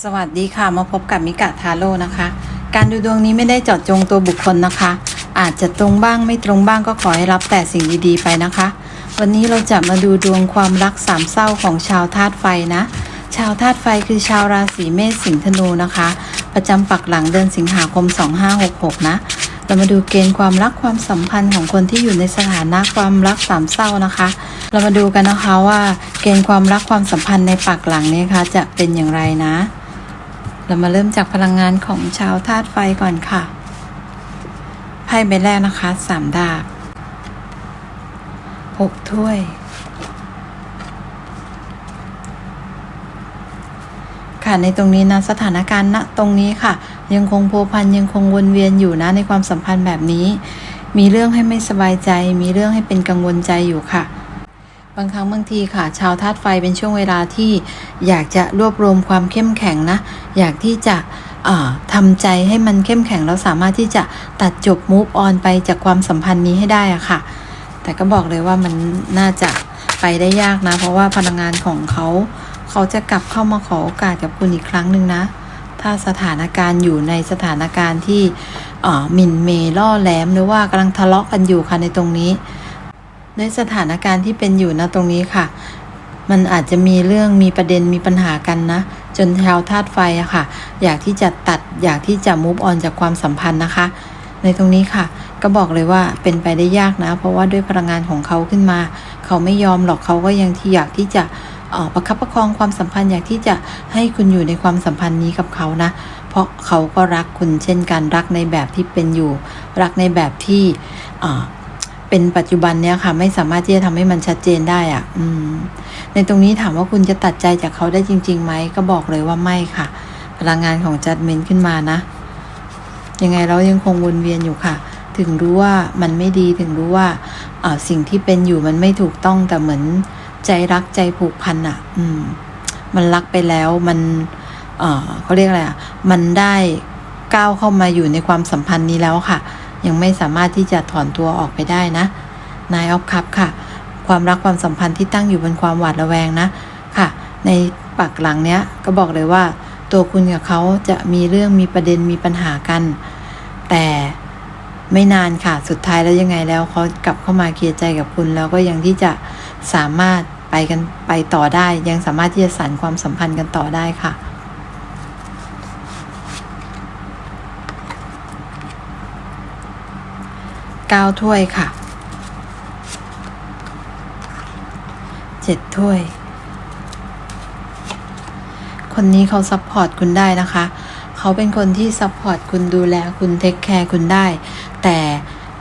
สวัสดีค่ะมาพบกับมิกะทาโร่นะคะ การดูดวงนี้ไม่ได้เจาะจงตัวบุคคลนะคะ อาจจะตรงบ้างไม่ตรงบ้างก็ขอให้รับแต่สิ่งดีๆไปนะคะ วันนี้เราจะมาดูดวงความรักสามเศร้าของชาวธาตุไฟนะ ชาวธาตุไฟคือชาวราศีเมษสิงห์ธนูนะคะ ประจำปักหลังเดือนสิงหาคม 2566 นะ เรามาดูเกณฑ์ความรักความสัมพันธ์ของคนที่อยู่ในสถานะความรักสามเศร้านะคะ เรามาดูกันนะคะว่าเกณฑ์ความรักความสัมพันธ์ในปักหลังนี้คะจะเป็นอย่างไรนะ เรามาเริ่มจากพลังงานของชาวธาตุไฟก่อนค่ะ ไพ่ใบแรกนะคะสามดาบหกถ้วย ค่ะในตรงนี้นะสถานการณ์ณตรงนี้ค่ะ ยังคงพัวพันยังคงวนเวียนอยู่นะในความสัมพันธ์แบบนี้ มีเรื่องให้ไม่สบายใจ มีเรื่องให้เป็นกังวลใจอยู่ค่ะ บางครั้งบางทีค่ะ ชาวธาตุไฟเป็นช่วงเวลาที่อยากจะรวบรวมความเข้มแข็งนะ อยากที่จะอ่าทำใจให้มันเข้มแข็งแล้วสามารถที่จะตัดจบมูฟออนไปจากความสัมพันธ์นี้ให้ได้อะค่ะ แต่ก็บอกเลยว่ามันน่าจะไปได้ยากนะ เพราะว่าพลังงานของเขา เขาจะกลับเข้ามาขอโอกาสกับคุณอีกครั้งหนึ่งนะ ถ้าสถานการณ์อยู่ในสถานการณ์ที่หมิ่นเมล่อแหลมหรือว่ากำลังทะเลาะกันอยู่ค่ะในตรงนี้ ในสถานการณ์ที่เป็นอยู่นะตรงนี้ค่ะ มันอาจจะมีเรื่องมีประเด็นมีปัญหากันนะ จนชาวธาตุไฟอะค่ะ อยากที่จะตัดอยากที่จะมูฟออนจากความสัมพันธ์นะคะ ในตรงนี้ค่ะ ก็บอกเลยว่าเป็นไปได้ยากนะ เพราะว่าด้วยพลังงานของเขาขึ้นมา เขาไม่ยอมหรอกเขาก็ยังที่อยากที่จะออประคับประคองความสัมพันธ์อยากที่จะให้คุณอยู่ในความสัมพันธ์นี้กับเขานะ เพราะเขาก็รักคุณเช่นกันรักในแบบที่เป็นอยู่ รักในแบบที่ เป็นปัจจุบันเนี้ยค่ะ ไม่สามารถที่จะทำให้มันชัดเจนได้อะ่ะ อืม ในตรงนี้ถามว่าคุณจะตัดใจจากเขาได้จริงๆไหมก็บอกเลยว่าไม่ค่ะ พลังงานของจัดเมนขึ้นมานะ ยังไงเรายังคงวนเวียนอยู่ค่ะ ถึงรู้ว่ามันไม่ดีถึงรู้ว่าอ่าสิ่งที่เป็นอยู่มันไม่ถูกต้องแต่เหมือนใจรักใจผูกพันอะ่ะ อืม มันรักไปแล้วมันเออเขาเรียกอะไรอะ่ะ มันได้ก้าวเข้ามาอยู่ในความสัมพันธ์นี้แล้วค่ะ ยังไม่สามารถที่จะถอนตัวออกไปได้นะนายออฟคัพค่ะ ความรักความสัมพันธ์ที่ตั้งอยู่บนความหวาดระแวงนะค่ะ ในปักหลังเนี้ยก็บอกเลยว่า ตัวคุณกับเขาจะมีเรื่องมีประเด็นมีปัญหากัน แต่ไม่นานค่ะสุดท้ายแล้วยังไงแล้วเขากลับเข้ามาเคลียร์ใจกับคุณ แล้วก็ยังที่จะสามารถไปกันไปต่อได้ ยังสามารถที่จะสานความสัมพันธ์กันต่อได้ค่ะ เก้าถ้วยค่ะเจ็ดถ้วย คนนี้เขาซัพพอร์ตคุณได้นะคะ เขาเป็นคนที่ซัพพอร์ตคุณดูแลคุณเทคแคร์คุณได้ แต่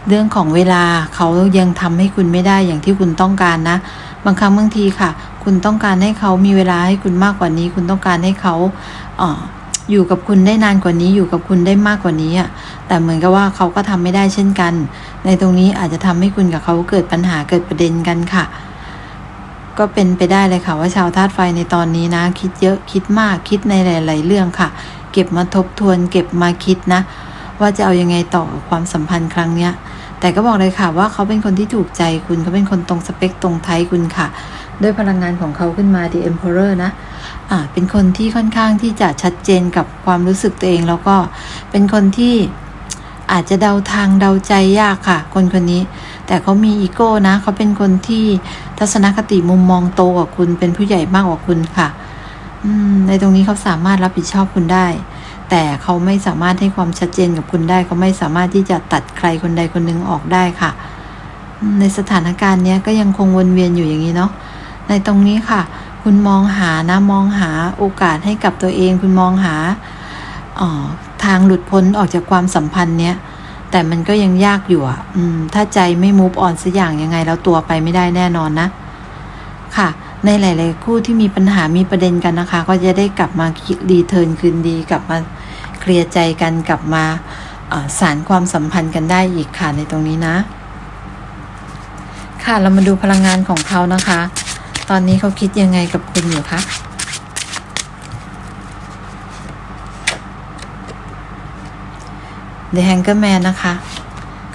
เรื่องของเวลาเขายังทำให้คุณไม่ได้อย่างที่คุณต้องการนะ บางครั้งบางทีค่ะ คุณต้องการให้เขามีเวลาให้คุณมากกว่านี้ คุณต้องการให้เขาเอยู่กับคุณได้นานกว่านี้อยู่กับคุณได้มากกว่านี้อะแต่เหมือนกับว่าเขาก็ทำไม่ได้เช่นกัน ในตรงนี้อาจจะทำให้คุณกับเขาเกิดปัญหาเกิดประเด็นกันค่ะ ก็เป็นไปได้เลยค่ะว่าชาวธาตุไฟในตอนนี้นะ คิดเยอะคิดมากคิดในหลาย ๆ เรื่องค่ะ เก็บมาทบทวน เก็บมาคิดนะ ว่าจะเอายังไงต่อความสัมพันธ์ครั้งเนี้ย แต่ก็บอกเลยค่ะว่าเขาเป็นคนที่ถูกใจคุณเขาเป็นคนตรงสเปคตรงไทยคุณค่ะ ด้วยพลังงานของเขาขึ้นมา The Emperor นะอ่าเป็นคนที่ค่อนข้างที่จะชัดเจนกับความรู้สึกตัวเอง แล้วก็เป็นคนที่อาจจะเดาทางเดาใจยากค่ะ คนคนนี้ แต่เขามีอีโก้นะเขาเป็นคนที่ทัศนคติมุมมองโตกว่าคุณเป็นผู้ใหญ่มากกว่าคุณค่ะในตรงนี้เขาสามารถรับผิดชอบคุณได้ แต่เขาไม่สามารถให้ความชัดเจนกับคุณได้เขาไม่สามารถที่จะตัดใครคนใดคนหนึ่งออกได้ค่ะ ในสถานการณ์เนี้ยก็ยังคงวนเวียนอยู่อย่างนี้เนาะในตรงนี้ค่ะ คุณมองหานะมองหาโอกาสให้กับตัวเอง คุณมองหาออทางหลุดพ้นออกจากความสัมพันธ์เนี้ยแต่มันก็ยังยากอยู่อะถ้าใจไม่มูฟออนสักอย่างยังไงแล้วตัวไปไม่ได้แน่นอนนะ ค่ะ ในหลาย ๆ คู่ที่มีปัญหามีประเด็นกันนะคะ ก็จะได้กลับมารีเทิร์นคืนดีกลับมา เคลียร์ใจกันกลับมาสารความสัมพันธ์กันได้อีกค่ะในตรงนี้นะ ค่ะเรามาดูพลังงานของเขานะคะ ตอนนี้เขาคิดยังไงกับคุณอยู่คะ The Hanger Man นะคะ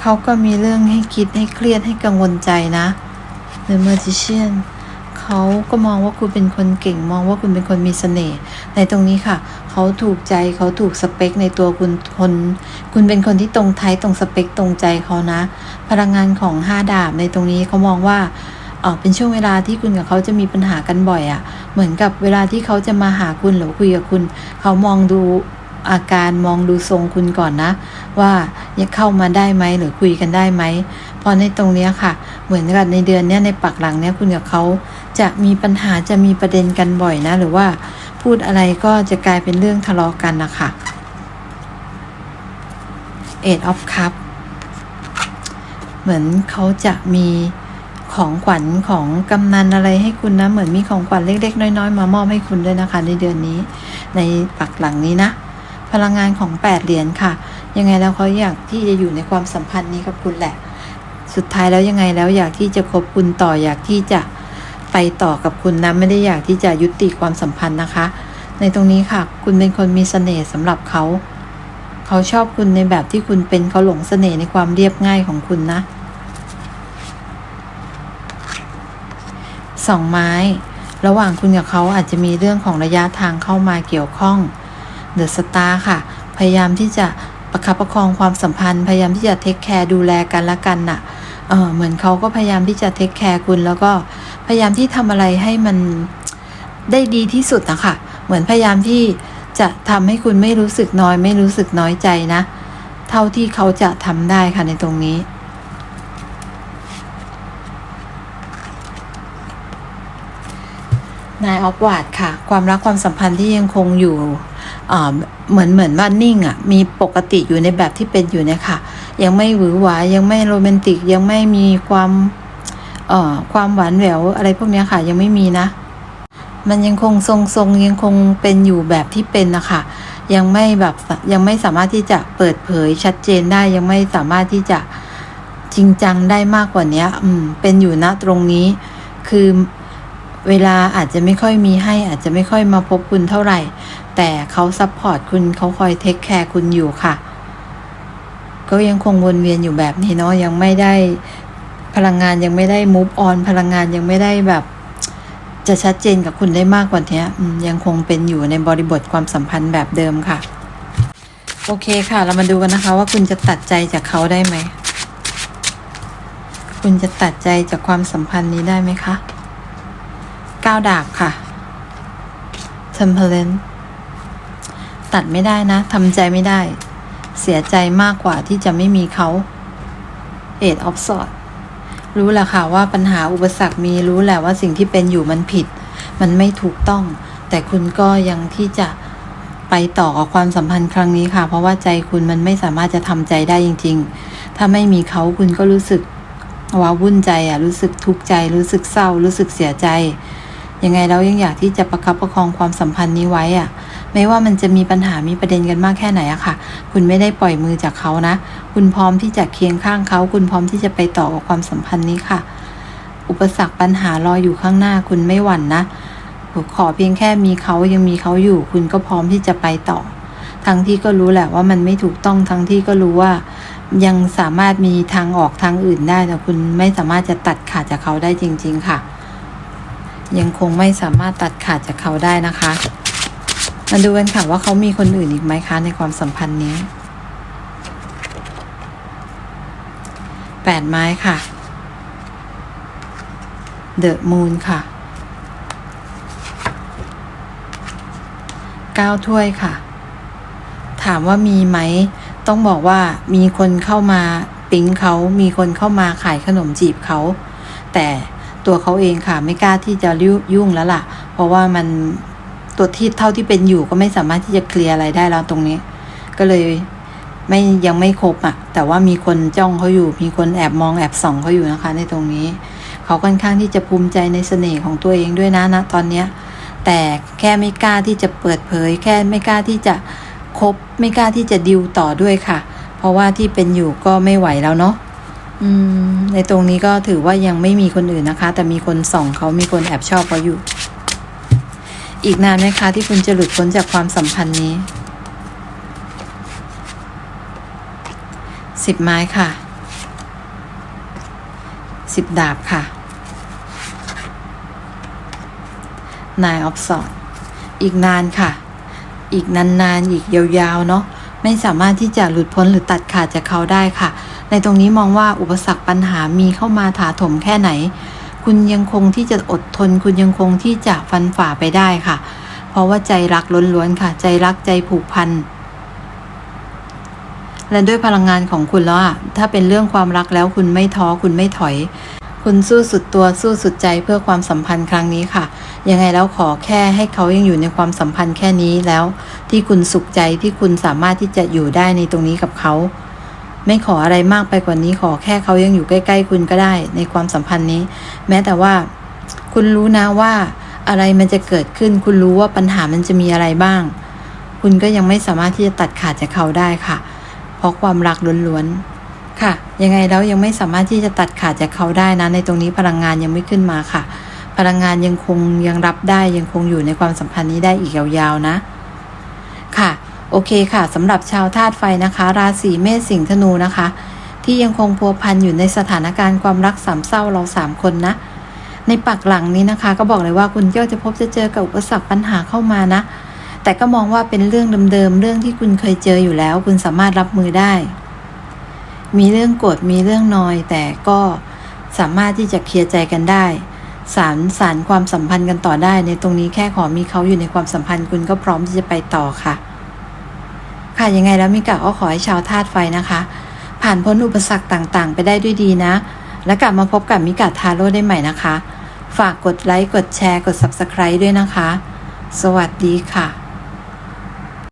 เขาก็มีเรื่องให้คิดให้เครียดให้กังวลใจนะ The Magician เขเขาก็มองว่าคุณเป็นคนเก่ง มองว่าคุณเป็นคนมีเสน่ห์ในตรงนี้ค่ะ เขาถูกใจเขาถูกสเปคในตัวคุณคนคุณเป็นคนที่ตรงไทยตรงสเปคตรงใจเขานะ พลังงานของห้าดาบในตรงนี้เขามองว่าเออเป็นช่วงเวลาที่คุณกับเขาจะมีปัญหากันบ่อยอะ่ะ เหมือนกับเวลาที่เขาจะมาหาคุณหรือคุยกับคุณ เขามองดูอาการมองดูทรงคุณก่อนนะ ว่าจะเข้ามาได้ไหมหรือคุยกันได้ไหมเพราะในตรงนี้ค่ะ เหมือนกับในเดือนเนี้ยในปักหลังเนี้ยคุณกับเขาจะมีปัญหาจะมีประเด็นกันบ่อยนะ หรือว่า พูดอะไรก็จะกลายเป็นเรื่องทะเลาะกันนะคะเอ็ดออฟคัพเหมือนเขาจะมีของขวัญของกำนันอะไรให้คุณนะ เหมือนมีของขวัญเล็กๆ น้อยๆ มามอบให้คุณด้วยนะคะ ในเดือนนี้ ในปักหลังนี้นะ พลังงานของแปดเหรียญค่ะ ยังไงแล้วเขาอยากที่จะอยู่ในความสัมพันธ์นี้กับคุณแหละ สุดท้ายแล้วยังไงแล้วอยากที่จะคบคุณต่ออยากที่จะ ไปต่อกับคุณนะไม่ได้อยากที่จะยุติความสัมพันธ์นะคะ ในตรงนี้ค่ะ คุณเป็นคนมีเสน่ห์สำหรับเขา เขาชอบคุณในแบบที่คุณเป็นเขาหลงเสน่ห์ในความเรียบง่ายของคุณนะสองไม้ ระหว่างคุณกับเขาอาจจะมีเรื่องของระยะทางเข้ามาเกี่ยวข้องเดอะสตาร์ค่ะ พยายามที่จะประคับประคองความสัมพันธ์ พยายามที่จะเทคแคร์ดูแลกันละกันน่ะ เออเหมือนเขาก็พยายามที่จะเทคแคร์คุณแล้วก็ พยายามที่ทำอะไรให้มันได้ดีที่สุดนะคะเหมือนพยายามที่จะทำให้คุณไม่รู้สึกน้อย ไม่รู้สึกน้อยใจนะ เท่าที่เขาจะทำได้ค่ะในตรงนี้ นายออฟวาดค่ะ ความรักความสัมพันธ์ที่ยังคงอยู่เหมือนเหมือนว่านิ่งอะ่ะมีปกติอยู่ในแบบที่เป็นอยู่เนี่ยค่ะ ยังไม่หวือหวายังไม่โรแมนติกยังไม่มีความ ความหวานแหววอะไรพวกเนี้ยค่ะยังไม่มีนะ มันยังคงทรงๆยังคงเป็นอยู่แบบที่เป็นนะคะยังไม่แบบยังไม่สามารถที่จะเปิดเผยชัดเจนได้ยังไม่สามารถที่จะจริงจังได้มากกว่านี้อืมเป็นอยู่ณตรงนี้ คือเวลาอาจจะไม่ค่อยมีให้ อาจจะไม่ค่อยมาพบคุณเท่าไหร่ แต่เขาซัพพอร์ตคุณเขาคอยเทคแคร์คุณอยู่ค่ะ ก็ยังคงวนเวียนอยู่แบบนี้เนาะยังไม่ได้ พลังงานยังไม่ได้มูฟออนพลังงานยังไม่ได้แบบ จะชัดเจนกับคุณได้มากกว่านี้ยังคงเป็นอยู่ในบริบทความสัมพันธ์แบบเดิมค่ะ โอเคค่ะ เรามาดูกันนะคะ ว่าคุณจะตัดใจจากเขาได้ไหม คุณจะตัดใจจากความสัมพันธ์นี้ได้ไหมคะก้าวดาบค่ะ Temperance ตัดไม่ได้นะทำใจไม่ได้ เสียใจมากกว่าที่จะไม่มีเขา Eight of Swords รู้แหละค่ะว่าปัญหาอุปสรรคมีรู้แหละว่าสิ่งที่เป็นอยู่มันผิด มันไม่ถูกต้อง แต่คุณก็ยังที่จะไปต่อกับความสัมพันธ์ครั้งนี้ค่ะ เพราะว่าใจคุณมันไม่สามารถจะทำใจได้จริง ๆ ถ้าไม่มีเขาคุณก็รู้สึกว้าวุ่นใจอะรู้สึกทุกข์ใจ รู้สึกเศร้า รู้สึกเสียใจ ยังไงแล้วยังอยากที่จะประคับประคองความสัมพันธ์นี้ไว้อะ ไม่ว่ามันจะมีปัญหามีประเด็นกันมากแค่ไหนอะค่ะ คุณไม่ได้ปล่อยมือจากเขานะ คุณพร้อมที่จะเคียงข้างเขา คุณพร้อมที่จะไปต่อกับความสัมพันธ์นี้ค่ะ อุปสรรคปัญหารออยู่ข้างหน้า คุณไม่หวั่นนะขอเพียงแค่มีเขายังมีเขาอยู่ คุณก็พร้อมที่จะไปต่อ ทั้งที่ก็รู้แหละว่ามันไม่ถูกต้องทั้งที่ก็รู้ว่า ยังสามารถมีทางออกทางอื่นได้แต่คุณไม่สามารถจะตัดขาดจากเขาได้จริง ๆ ค่ะ ยังคงไม่สามารถตัดขาดจากเขาได้นะคะ มาดูกันค่ะว่าเขามีคนอื่นอีกไหมคะในความสัมพันธ์นี้แปดไม้ค่ะเดอะมูนค่ะเก้าถ้วยค่ะ ถามว่ามีไหม ต้องบอกว่ามีคนเข้ามาปิ๊งเขามีคนเข้ามาขายขนมจีบเขา แต่ตัวเขาเองค่ะไม่กล้าที่จะยุ่งแล้วล่ะ เพราะว่ามัน ตัวที่เท่าที่เป็นอยู่ก็ไม่สามารถที่จะเคลียร์อะไรได้แล้วตรงนี้ ก็เลยไม่ยังไม่ครบอะ่ะแต่ว่ามีคนจ้องเขาอยู่ มีคนแอบมองแอบส่องเขาอยู่นะคะ ในตรงนี้เขาค่อนข้างที่จะภูมิใจในเสน่ห์ของตัวเองด้วยนะนะตอนเนี้ยแต่แค่ไม่กล้าที่จะเปิดเผย แค่ไม่กล้าที่จะคบไม่กล้าที่จะดิวต่อด้วยค่ะ เพราะว่าที่เป็นอยู่ก็ไม่ไหวแล้วเนาะอืมในตรงนี้ก็ถือว่ายังไม่มีคนอื่นนะคะ แต่มีคนส่องเขามีคนแอบชอบเขาอยู่ อีกนานไหมคะที่คุณจะหลุดพ้นจากความสัมพันธ์นี้สิบไม้ค่ะสิบดาบค่ะ Nine of Swords อีกนานค่ะ อีกนานๆ อีกยาวๆ เนาะไม่สามารถที่จะหลุดพ้นหรือตัดขาดจากเขาได้ค่ะ ในตรงนี้มองว่าอุปสรรคปัญหามีเข้ามาถาถมแค่ไหน คุณยังคงที่จะอดทน คุณยังคงที่จะฟันฝ่าไปได้ค่ะ เพราะว่าใจรักล้วนๆค่ะ ใจรักใจผูกพันและด้วยพลังงานของคุณแล้วอะถ้าเป็นเรื่องความรักแล้วคุณไม่ท้อคุณไม่ถอย คุณสู้สุดตัวสู้สุดใจเพื่อความสัมพันธ์ครั้งนี้ค่ะ ยังไงแล้วขอแค่ให้เขายังอยู่ในความสัมพันธ์แค่นี้แล้ว ที่คุณสุขใจที่คุณสามารถที่จะอยู่ได้ในตรงนี้กับเขา ไม่ขออะไรมากไปกว่านี้ขอแค่เขายังอยู่ใกล้ ๆ คุณก็ได้ ในความสัมพันธ์นี้ แม้แต่ว่า คุณรู้นะว่า อะไรมันจะเกิดขึ้น คุณรู้ว่าปัญหามันจะมีอะไรบ้าง คุณก็ยังไม่สามารถที่จะตัดขาดจากเขาได้ค่ะ เพราะความรักล้วนๆค่ะ ยังไงแล้วยังไม่สามารถที่จะตัดขาดจากเขาได้นะ ในตรงนี้พลังงานยังไม่ขึ้นมาค่ะ พลังงานยังคงยังรับได้ยังคงอยู่ในความสัมพันธ์นี้ได้อีกยาวๆนะ ค่ะ โอเคค่ะสำหรับชาวธาตุไฟนะคะ ราศีเมษสิงห์ธนูนะคะ ที่ยังคงพัวพันอยู่ในสถานการณ์ความรักสามเศร้าเราสามคนนะ ในปักหลังนี้นะคะ ก็บอกเลยว่าคุณก็จะพบจะเจอกับอุปสรรคปัญหาเข้ามานะ แต่ก็มองว่าเป็นเรื่องเดิมๆเรื่องที่คุณเคยเจออยู่แล้ว คุณสามารถรับมือได้ มีเรื่องโกรธมีเรื่องนอย แต่ก็สามารถที่จะเคลียร์ใจกันได้สารสารความสัมพันธ์กันต่อได้ ในตรงนี้แค่ขอมีเขาอยู่ในความสัมพันธ์คุณก็พร้อมที่จะไปต่อค่ะ ค่ะยังไงแล้วมิกะก็ขอให้ชาวธาตุไฟนะคะ ผ่านพ้นอุปสรรคต่างๆ ไปได้ด้วยดีนะ แล้วกลับมาพบกับมิกะทาโร่ได้ใหม่นะคะ ฝากกดไลค์กดแชร์กด Subscribe ด้วยนะคะ สวัสดีค่ะ